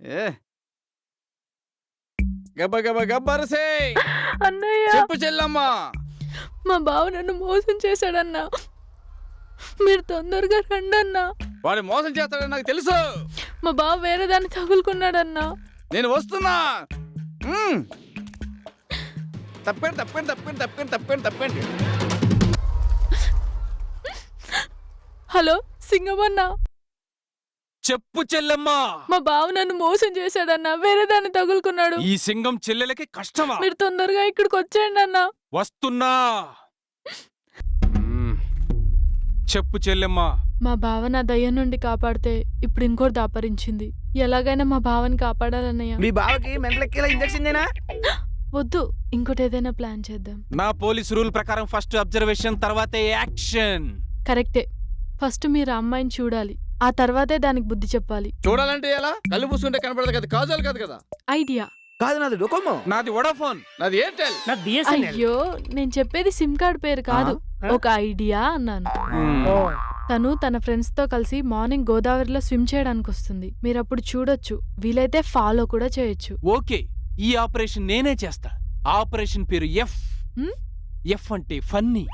ఏ? గబ్బ గబ్బ గబ్బరసే అన్నయ్య! చెప్పు చెల్లమ్మా! మా బావ నన్ను మోసం చేశాడన్నా. మీరు తొందరగా రండి అన్నా వాడు మోసం చేస్తాడని నాకు తెలుసు. మా బావ వేరే దాన్ని తగులుకున్నాడన్నా. నేను వస్తున్నా! మ్మ్. తప్పండి తప్పండి తప్పండి తప్పండి తప్పండి తప్పండి. హలో సింగమన్నా! చెప్పు చెల్లెమ్మా. మా బావ నన్ను మోసం చేశాడన్నా వేరే దాన్ని తగులుకున్నాడు. ఈ సింగం చెల్లెలకి కష్టమా? మీరు తొందరగా ఇక్కడికి వచ్చేయండి అన్నా వస్తున్నా. మ్మ్. చెప్పు చెల్లెమ్మా. మా బావ నా దయ్యం నుండి కాపాడితే ఇప్పుడు ఇంకోటి దాపరించింది ఎలాగైనా మా బావని కాపాడాలన్నయ్య. మీ బావకి మెంటలెక్కేలా ఇంజక్షన్ వద్దు ఇంకోటి ఏదైనా ప్లాన్ చేద్దాం. నా పోలీస్ రూల్ ప్రకారం ఫస్ట్ అబ్జర్వేషన్ తర్వాతే యాక్షన్. కరెక్టే. ఫస్ట్ మీరు ఆ అమ్మాయిని చూడాలి. ఆ తర్వాతే దానికి బుద్ధి చెప్పాలి. చూడాలంటే ఎలా? కళ్ళు పూసుకుంటే కనపడదు కదా కాజాలు కాదు కదా? ఐడియా. కాదు నాది డొకోమో. నాది వడాఫోన్. నాది ఎయిర్టెల్. నా బిఎస్ఎన్ఎల్ అయ్యో నేను చెప్పేది సిమ్ కార్డ్ పేరు కాదు. ఒక ఐడియా అన్నాను. తను తన ఫ్రెండ్స్తో కలిసి మార్నింగ్ గోదావరిలో స్విమ్ చేయడానికి వస్తుంది. మీరు అప్పుడు చూడొచ్చు. వీలైతే ఫాలో కూడా చేయొచ్చు. ఓకే ఈ ఆపరేషన్ నేనే చేస్తా. ఆపరేషన్ పేరు ఎఫ్? ఎఫ్ అంటే ఫన్నీ.